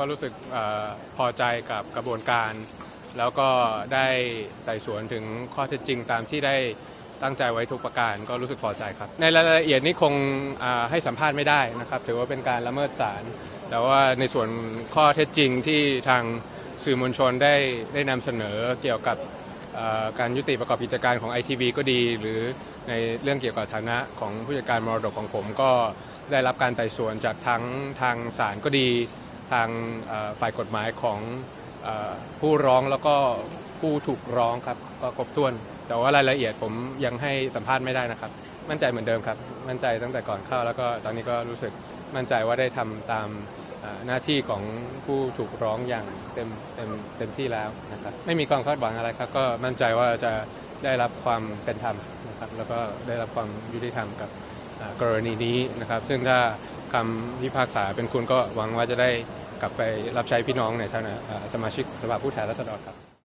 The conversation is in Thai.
ก็รู้สึกอพอใจกับกระบวนการ แล้วก็ได้ไต่สวนถึงข้อเท็จจริงตามที่ได้ตั้งใจไว้ทุกประการก็รู้สึกพอใจครับ ในรายละเอียดนี้คงให้สัมภาษณ์ไม่ได้นะครับ ถือว่าเป็นการละเมิดศาลแต่ว่าในส่วนข้อเท็จจริงที่ทางสื่อมวลชนได้ได้นำเสนอเกี่ยวกับการยุติประกอบกิจการของ ITV ก็ดี หรือในเรื่องเกี่ยวกับฐานะของผู้จัดการมรดกของผม ก็ได้รับการไต่สวนจากทั้งทางศาลก็ดี ทางฝ่ายกฎหมายของผู้ร้องแล้วก็ผู้ถูกร้องครับก็ครบถ้วน แต่ว่ารายละเอียดผมยังให้สัมภาษณ์ไม่ได้นะครับ มั่นใจเหมือนเดิมครับ มั่นใจตั้งแต่ก่อนเข้า แล้วก็ตอนนี้ก็รู้สึกมั่นใจว่าได้ทำตามหน้าที่ของผู้ถูกร้องอย่างเต็มเต็มเต็มที่แล้วนะครับไม่มีความคาดหวังอะไรครับ ก็มั่นใจว่าจะได้รับความเป็นธรรมนะครับแล้วก็ได้รับความยุติธรรมกับกรณีนี้นะครับ ซึ่งถ้าคำพิพากษาเป็นคุณก็หวังว่าจะได้ กลับไปรับใช้พี่น้องในฐานะสมาชิกสภาผู้แทนราษฎรครับ